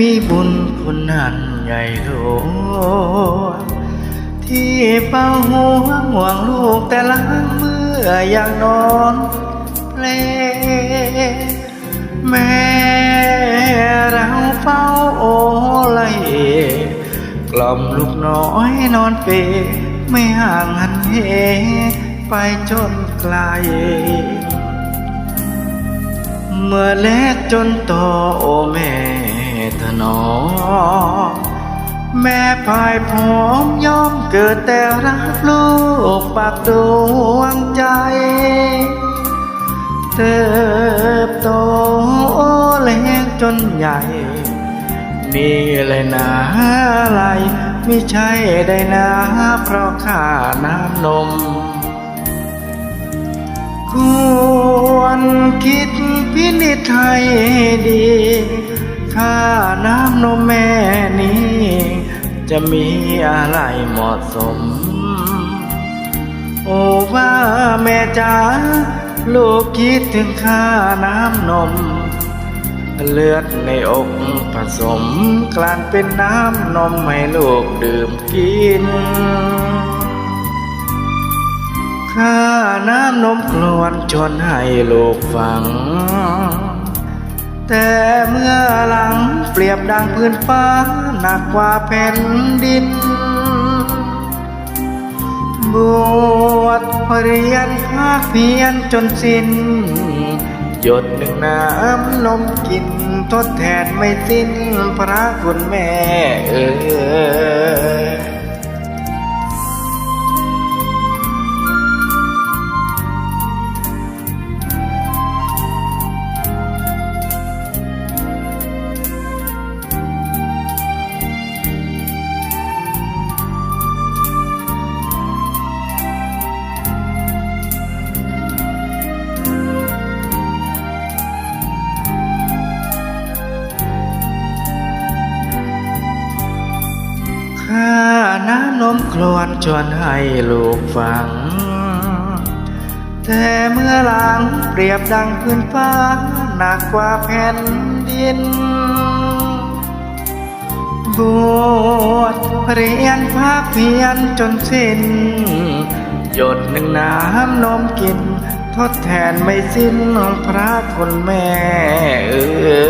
มีบุญคุณนันใหญ่หลวงที่เป้าห่วงห่วงลูกแต่ละเมื่อยังนอนเลแม่เราเฝ้าโอไลกล่อมลูกน้อยนอนเปไม่ห่างหันเหไปจนไกล เมื่อเล็กจนโตโอแม่ ถนอมแม่พายพอมยอมเกิดแต่รักลูกปากดวงใจ เติบโตเล็กจนใหญ่ นี่เลยนะอะไรไม่ใช่ได้นะเพราะข้าน้ำนม ควรคิดพินิจให้ดี ค่าน้ำนมแม่นี้ จะมีอะไรเหมาะสม โอ้ว่าแม่จ๋าลูกคิดถึงค่าน้ำนม เลือดในอกผสมกลานเป็นน้ำนมให้ลูกดื่มกินข้าน้ำนมกลวนชนให้ลูกฟัง แต่เมื่อหลังเปรียบดังพื้นฟ้าหนักกว่าแผ่นดิน บวชเรียนภาคเพียนจนสิ้น หยดหนึ่งน้ำนมกินทดแทนไม่สิ้นพระคุณแม่เออ น้มครวนชวนให้ลูกฟัง แต่เมื่อหลังเปรียบดังพื้นฟ้าหนักกว่าแผ่นดิน บวชเรียนภาคเพียนจนสิ้น หยดหนึ่งน้ำนมกิน ทดแทนไม่สิ้นพระคุณแม่เออ